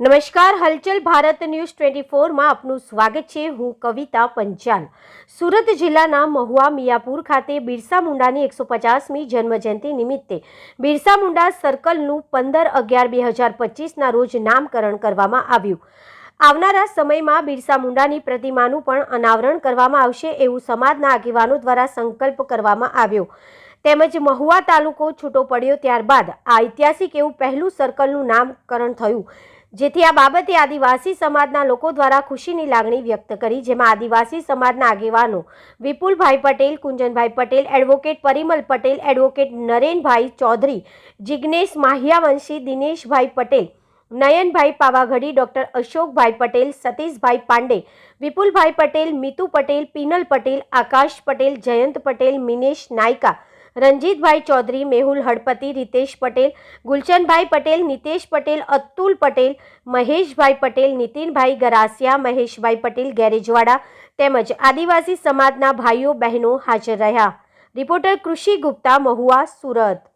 નમસ્કાર, હલચલ Bharat news twenty ફોરમાં આપનું સ્વાગત છે. હું કવિતા પંચાલ. સુરત જિલ્લાના મહુવા મિયાપુર ખાતે બિરસા મુંડાની એકસો પચાસમી જન્મજયંતિ નિમિત્તે બિરસા મુંડા સર્કલનું પંદર અગિયાર બે હજાર પચીસના રોજ નામકરણ કરવામાં આવ્યું. આવનારા સમયમાં બિરસા મુંડાની પ્રતિમાનું પણ અનાવરણ કરવામાં આવશે એવું સમાજના આગેવાનો દ્વારા સંકલ્પ કરવામાં આવ્યો. તેમજ મહુવા તાલુકો છૂટો પડ્યો ત્યારબાદ આ ઐતિહાસિક એવું પહેલું સર્કલનું નામકરણ થયું. જેથી આ બાબતે આદિવાસી સમાજના લોકો દ્વારા ખુશીની લાગણી વ્યક્ત કરી, જેમાં આદિવાસી સમાજના આગેવાનો Vipulbhai Patel, Kunjanbhai Patel, advocate Parimal Patel, advocate Narenbhai Chaudhari Jignesh Mahiyavanshi, Dineshbhai Patel, Nayanbhai Pavagadhi, doctor Ashokbhai Patel, Satishbhai Pandey, Vipulbhai Patel, Mitu Patel, Pinal Patel, Akash Patel, Jayant Patel, Minesh Nayaka Ranjitbhai Chaudhary, Mehul Halpati, Ritesh Patel Gulchanbhai Patel, Nitesh Patel, Atul Patel, Maheshbhai Patel, Nitinbhai Garasia, Maheshbhai Patel Garejwada તેમજ આદિવાસી સમાજના ભાઈઓ બહેનો હાજર રહ્યા. Reporter કૃષિ ગુપ્તા, મહુવા, સુરત.